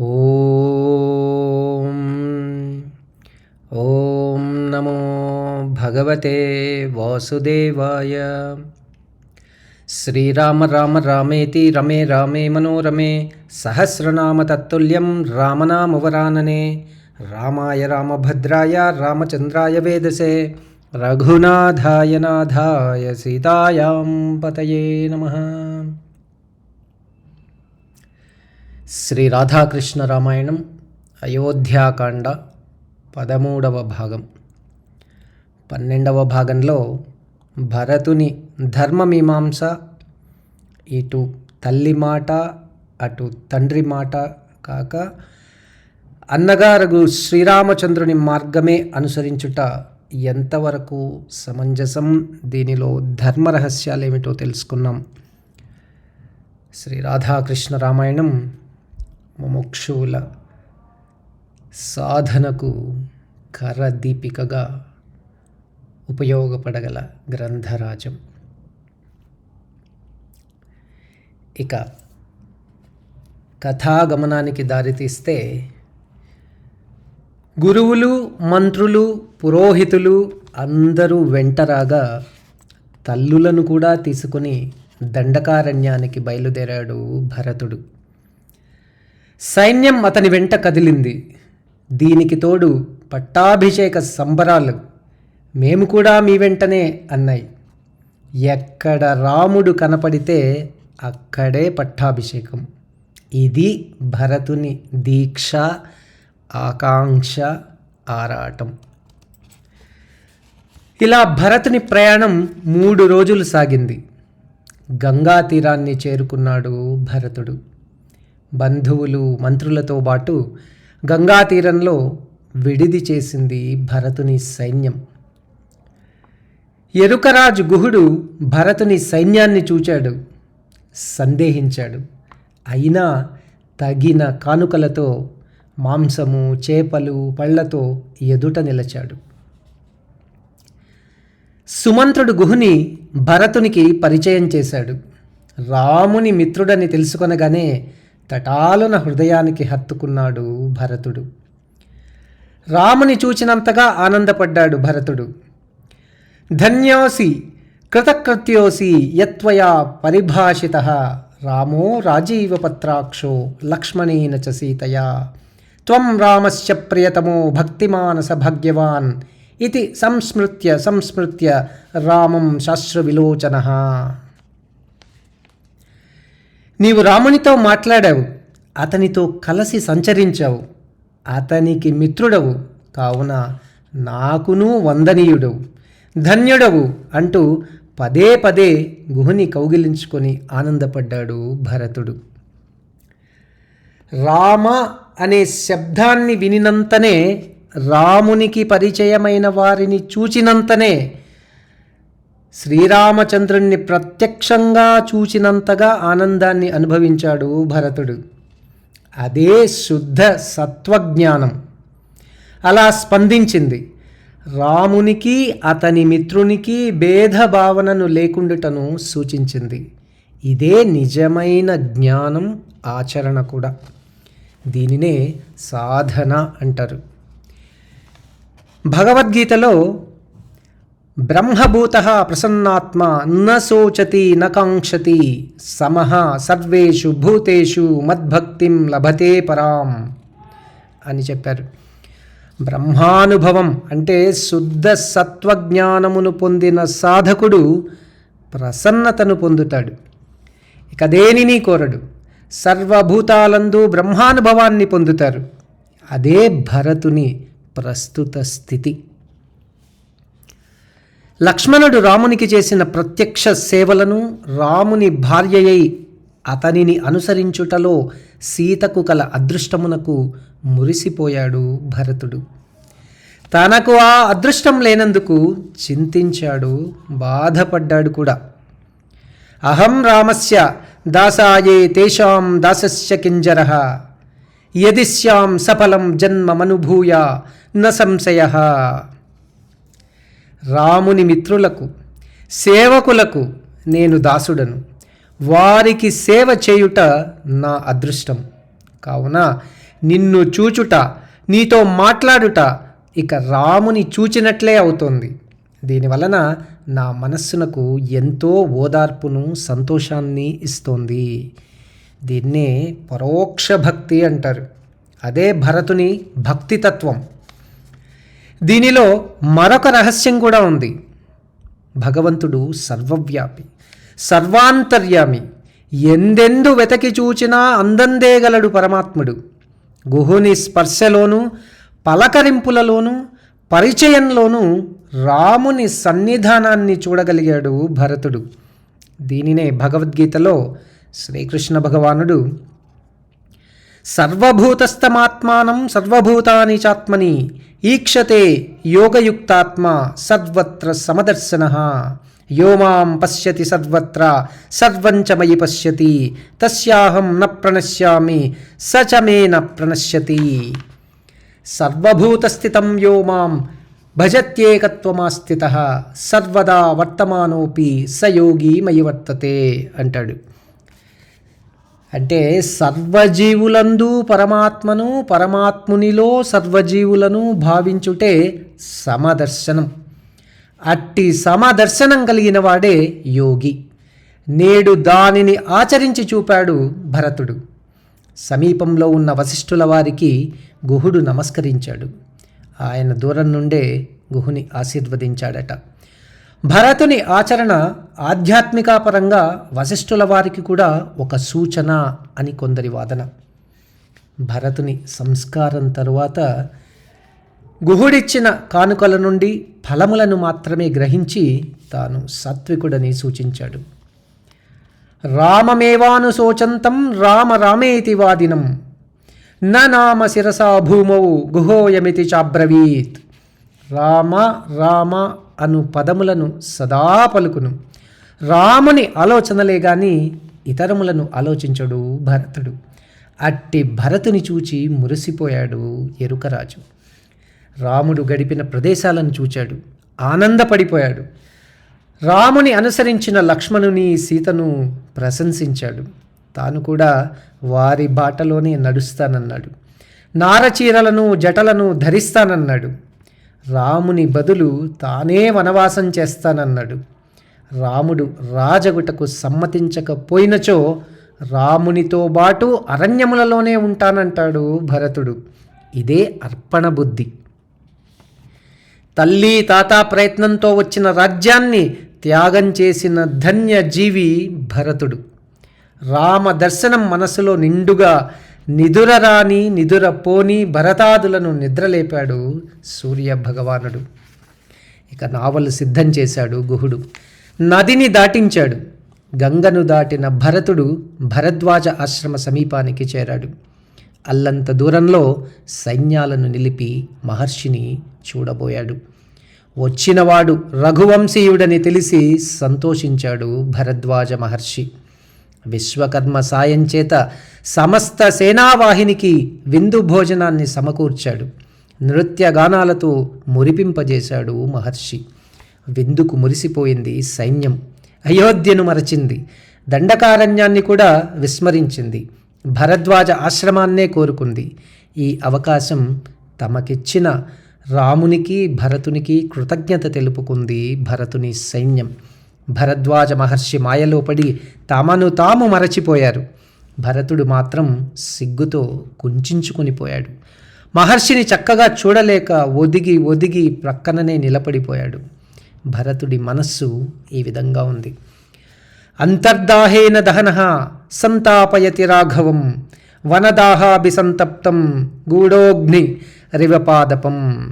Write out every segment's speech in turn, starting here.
ॐ ॐ नमो भगवते वासुदेवाय। श्रीराम राम रामेति रमे रामे मनोरमे, सहस्रनाम तत्तुल्यं रामनामवरानने, रामाय रामभद्राय रामचन्द्राय वेदसे, रघुनाथाय नाथाय सीतायां पतये नमः। శ్రీ రాధాకృష్ణ రామాయణం అయోధ్యాకాండ పదమూడవ భాగం. పన్నెండవ భాగంలో భరతుని ధర్మమీమాంస ఇటు తల్లి మాట అటు తండ్రి మాట కాక అన్నగారు శ్రీరామచంద్రుని మార్గమే అనుసరించుట ఎంతవరకు సమంజసం? దీనిలో ధర్మ రహస్యాలు ఏమిటో తెలుసుకున్నాం. శ్రీ రాధాకృష్ణ రామాయణం ముముక్షువుల సాధనకు కరదీపికగా ఉపయోగపడగల గ్రంథరాజం. ఇక కథాగమనానికి దారితీస్తే గురువులు మంత్రులు పురోహితులు అందరూ వెంటరాగా తల్లులను కూడా తీసుకుని దండకారణ్యానికి బయలుదేరాడు భరతుడు. సైన్యం అతని వెంట కదిలింది. దీనికి తోడు పట్టాభిషేక సంబరాలు మేము కూడా మీ వెంటనే అన్నాయి. ఎక్కడ రాముడు కనపడితే అక్కడే పట్టాభిషేకం. ఇది భరతుని దీక్ష ఆకాంక్ష ఆరాటం. ఇలా భరతుని ప్రయాణం మూడు రోజులు సాగింది. గంగా తీరాన్ని చేరుకున్నాడు భరతుడు. బంధువులు మంత్రులతో పాటు గంగా తీరంలో విడిది చేసింది భరతుని సైన్యం. ఎరుకరాజు గుహుడు భరతుని సైన్యాన్ని చూచాడు సందేహించాడు. అయినా తగిన కానుకలతో మాంసము చేపలు పళ్ళతో ఎదుట నిలచాడు. సుమంత్రుడు గుహుని భరతునికి పరిచయం చేశాడు. రాముని మిత్రుడని తెలుసుకొనగానే తటాలున హృదయానికి హత్తుకున్నాడు భరతుడు. రాముని చూచినంతగా ఆనందపడ్డాడు భరతుడు. ధన్యోసి కృతకృత్యోసి యత్వయా పరిభాషిత. రామో రాజీవపత్రాక్షో లక్ష్మణేన చ సీతయా. త్వం రామశ్చ ప్రియతమో భక్తిమానస భాగ్యవాన్. ఇది సంస్మృత్య సంస్మృత్య రామం శాస్త్రవిలోచన. నీవు రామునితో మాట్లాడావు అతనితో కలిసి సంచరించావు అతనికి మిత్రుడవు కావున నాకును వందనీయుడవు ధన్యుడవు అంటూ పదే పదే గుహుని కౌగిలించుకొని ఆనందపడ్డాడు భరతుడు. రామ అనే శబ్దాన్ని వినినంతనే రామునికి పరిచయమైన వారిని చూచినంతనే శ్రీరామచంద్రుణ్ణి ప్రత్యక్షంగా చూచినంతగా ఆనందాన్ని అనుభవించాడు భరతుడు. అదే శుద్ధ సత్వజ్ఞానం. అలా స్పందించింది. రామునికి అతని మిత్రునికి భేదభావనను లేకుండుటను సూచించింది. ఇదే నిజమైన జ్ఞానం ఆచరణ కూడా. దీనినే సాధన అంటారు. భగవద్గీతలో బ్రహ్మభూత ప్రసన్నాత్మ న శోచతి న కాంక్షతి సమః సర్వేషు భూతేషు మద్భక్తిం లభతే పరాం అని చెప్పారు. బ్రహ్మానుభవం అంటే శుద్ధ సత్వజ్ఞానమును పొందిన సాధకుడు ప్రసన్నతను పొందుతాడు. ఇక దేనిని కోరడు? సర్వభూతాలందు బ్రహ్మానుభవాన్ని పొందుతారు. అదే భరతుని ప్రస్తుత స్థితి. లక్ష్మణుడు రామునికి చేసిన ప్రత్యక్ష సేవలను రాముని భార్యయై అతనిని అనుసరించుటలో సీతకు కల అదృష్టమునకు మురిసిపోయాడు భరతుడు. తనకు ఆ అదృష్టం లేనందుకు చింతించాడు బాధపడ్డాడు కూడా. అహం రామస్య దాసాయే తేషాం దాసస్య కింజర. యదిశ్యాం సఫలం జన్మమనుభూయ న సంశయ. రాముని మిత్రులకు సేవకులకు నేను దాసుడను. వారికి సేవ చేయుట నా అదృష్టం. కావున నిన్ను చూచుట నీతో మాట్లాడుట ఇక రాముని చూచినట్లే అవుతోంది. దీనివలన నా మనస్సునకు ఎంతో ఓదార్పును సంతోషాన్ని ఇస్తోంది. దీన్నే పరోక్ష భక్తి అంటారు. అదే భరతుని భక్తితత్వం. దీనిలో మరొక రహస్యం కూడా ఉంది. భగవంతుడు సర్వవ్యాపి సర్వాంతర్యామి ఎందెందు వెతకి చూచినా అందందేగలడు పరమాత్ముడు. గుహుని స్పర్శలోనూ పలకరింపులలోనూ పరిచయంలోనూ రాముని సన్నిధానాన్ని చూడగలిగాడు భరతుడు. దీనినే భగవద్గీతలో శ్రీకృష్ణ భగవానుడు సర్వభూతస్థమాత్మానం సర్వభూతాని చాత్మని ఈక్షతే యోగయుక్తాత్మ సర్వత్ర సమదర్శన. యో మాం పశ్యతి సర్వత్ర సర్వంచమయి పశ్యతి తస్యాహం న ప్రణశ్యామి స చ మే న ప్రణశ్యతి. సర్వభూతస్థితం యో మాం భజత్యేకత్వమాస్థిత. సర్వదా వర్తమానోపి స యోగి మయి వర్తతే అంటాడు. అంటే సర్వజీవులందు పరమాత్మను పరమాత్మునిలో సర్వజీవులను భావించుటే సమదర్శనం. అట్టి సమదర్శనం కలిగిన వాడే యోగి. నేడు దానిని ఆచరించి చూపాడు భరతుడు. సమీపంలో ఉన్న వశిష్ఠుల వారికి గుహుడు నమస్కరించాడు. ఆయన దూరం నుండే గుహుని ఆశీర్వదించాడట. భరతుని ఆచరణ ఆధ్యాత్మికాపరంగా వశిష్ఠుల వారికి కూడా ఒక సూచన అని కొందరి వాదన. భరతుని సంస్కారం తరువాత గుహుడిచ్చిన కానుకల నుండి ఫలములను మాత్రమే గ్రహించి తాను సాత్వికుడని సూచించాడు. రామమేవాను శోచంతం రామ రామేతి వాదినం. న నామ శిరసా భూమౌ గుహోయమితి చాబ్రవీత్. రామ రామ అను పదములను సదా పలుకును. రాముని ఆలోచనలే గాని ఇతరములను ఆలోచించడు భరతుడు. అట్టి భరతుని చూచి మురిసిపోయాడు ఎరుకరాజు. రాముడు గడిపిన ప్రదేశాలను చూచాడు. ఆనందపడిపోయాడు. రాముని అనుసరించిన లక్ష్మణుని సీతను ప్రశంసించాడు. తాను కూడా వారి బాటలోనే నడుస్తానన్నాడు. నారచీరలను జటలను ధరిస్తానన్నాడు. రాముని బదులు తానే వనవాసం చేస్తానన్నాడు. రాముడు రాజగుటకు సమ్మతించకపోయినచో రామునితో బాటు అరణ్యములలోనే ఉంటానంటాడు భరతుడు. ఇదే అర్పణ బుద్ధి. తల్లి తాత ప్రయత్నంతో వచ్చిన రాజ్యాన్ని త్యాగం చేసిన ధన్య జీవి భరతుడు. రామ దర్శనం మనసులో నిండుగా నిదురరాని నిదుర పోని భరతాదులను నిద్రలేపాడు సూర్య భగవానుడు ఇక నావలు సిద్ధం చేశాడు గుహుడు. నదిని దాటించాడు. గంగను దాటిన భరతుడు భరద్వాజ ఆశ్రమ సమీపానికి చేరాడు. అల్లంత దూరంలో సైన్యాలను నిలిపి మహర్షిని చూడబోయాడు. వచ్చినవాడు రఘువంశీయుడని తెలిసి సంతోషించాడు భరద్వాజ మహర్షి. విశ్వకర్మ సాయం చేత సమస్త సేనావాహినికి విందు భోజనాన్ని సమకూర్చాడు. నృత్యగానాలతో మురిపింపజేశాడు మహర్షి. విందుకు మురిసిపోయింది సైన్యం. అయోధ్యను మరచింది. దండకారణ్యాన్ని కూడా విస్మరించింది. భరద్వాజ ఆశ్రమాన్నే కోరుకుంది. ఈ అవకాశం తమకిచ్చిన రామునికి భరతునికి కృతజ్ఞత తెలుపుకుంది భరతుని సైన్యం. భరద్వాజ మహర్షి మాయలో పడి తమను తాము మరచిపోయారు. భరతుడు మాత్రం సిగ్గుతో కుంచుకునిపోయాడు మహర్షిని చక్కగా చూడలేక ఒదిగి ఒదిగి ప్రక్కననే నిలబడిపోయాడు. భరతుడి మనస్సు ఈ విధంగా ఉంది. అంతర్దాహేన దహన సంతాపయతి రాఘవం వనదాహాభిసంతప్తం గూఢోగ్ని రివపాదపం.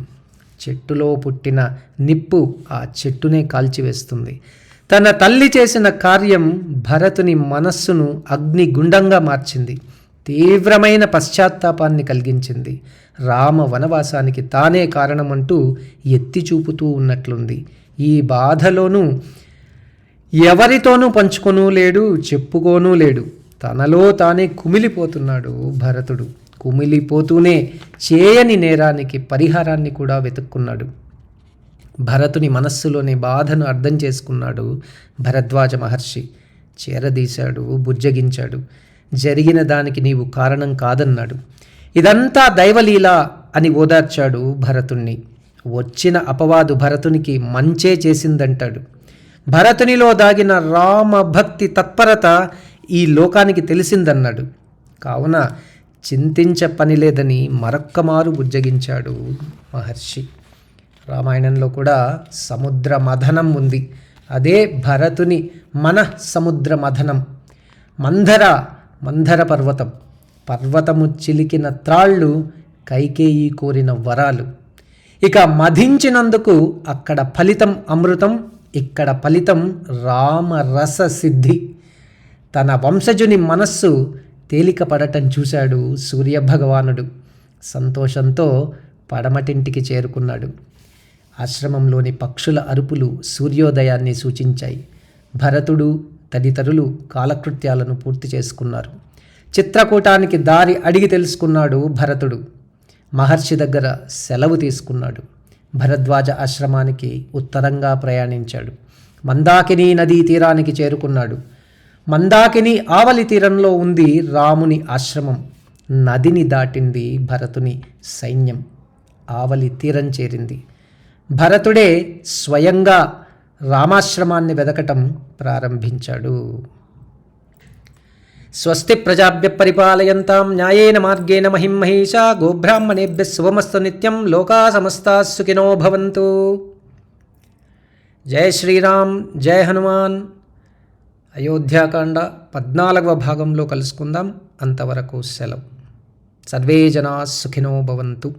చెట్టులో పుట్టిన నిప్పు ఆ చెట్టునే కాల్చివేస్తుంది. తన తల్లి చేసిన కార్యం భరతుని మనస్సును అగ్నిగుండంగా మార్చింది. తీవ్రమైన పశ్చాత్తాపాన్ని కలిగించింది. రామ వనవాసానికి తానే కారణమంటూ ఎత్తి చూపుతూ ఉన్నట్లుంది. ఈ బాధలోనూ ఎవరితోనూ పంచుకొనూ లేడు చెప్పుకోనూ లేడు. తనలో తానే కుమిలిపోతున్నాడు భరతుడు. కుమిలిపోతూనే చేయని నేరానికి పరిహారాన్ని కూడా వెతుక్కున్నాడు. భరతుని మనస్సులోని బాధను అర్థం చేసుకున్నాడు భరద్వాజ మహర్షి. చేరదీశాడు బుజ్జగించాడు. జరిగిన దానికి నీవు కారణం కాదన్నాడు. ఇదంతా దైవలీల అని ఓదార్చాడు భరతుణ్ణి. వచ్చిన అపవాదు భరతునికి మంచే చేసిందంటాడు. భరతునిలో దాగిన రామభక్తి తత్పరత ఈ లోకానికి తెలిసిందన్నాడు. కావున చింతించ పని లేదని మరొక్కమారు బుజ్జగించాడు మహర్షి. రామాయణంలో కూడా సముద్ర మథనం ఉంది. అదే భరతుని మన సముద్ర మథనం. మంధర మంధర పర్వతం పర్వతము చిలికిన త్రాళ్ళు కైకేయి కోరిన వరాలు. ఇక మధించినందుకు అక్కడ ఫలితం అమృతం ఇక్కడ ఫలితం రామరస సిద్ధి తన వంశజుని మనస్సు తేలికపడటం చూశాడు సూర్యభగవానుడు. సంతోషంతో పడమటింటికి చేరుకున్నాడు. ఆశ్రమంలోని పక్షుల అరుపులు సూర్యోదయాన్ని సూచించాయి. భరతుడు తదితరులు కాలకృత్యాలను పూర్తి చేసుకున్నారు. చిత్రకూటానికి దారి అడిగి తెలుసుకున్నాడు భరతుడు. మహర్షి దగ్గర సెలవు తీసుకున్నాడు. భరద్వాజ ఆశ్రమానికి ఉత్తరంగా ప్రయాణించాడు. మందాకిని నదీ తీరానికి చేరుకున్నాడు. మందాకిని ఆవలి తీరంలో ఉంది రాముని ఆశ్రమం. నదిని దాటింది భరతుని సైన్యం. ఆవలి తీరం చేరింది. భరతుడే స్వయంగా రామాశ్రమాన్ని వెదకటం ప్రారంభించాడు. స్వస్తి ప్రజాభ్య పరిపాలయంతాం న్యాయేన మార్గేణ మహిం మహిషా గోబ్రాహ్మణేభ్య శుభమస్తు నిత్యం లోకా సమస్తా సుఖినో భవంతు. జయ శ్రీరామ్ జయ హనుమాన్. అయోధ్యాకాండ పద్నాలుగవ భాగంలో కలుసుకుందాం. అంతవరకు సెలవు. సర్వే జనా సుఖినో భవంతు.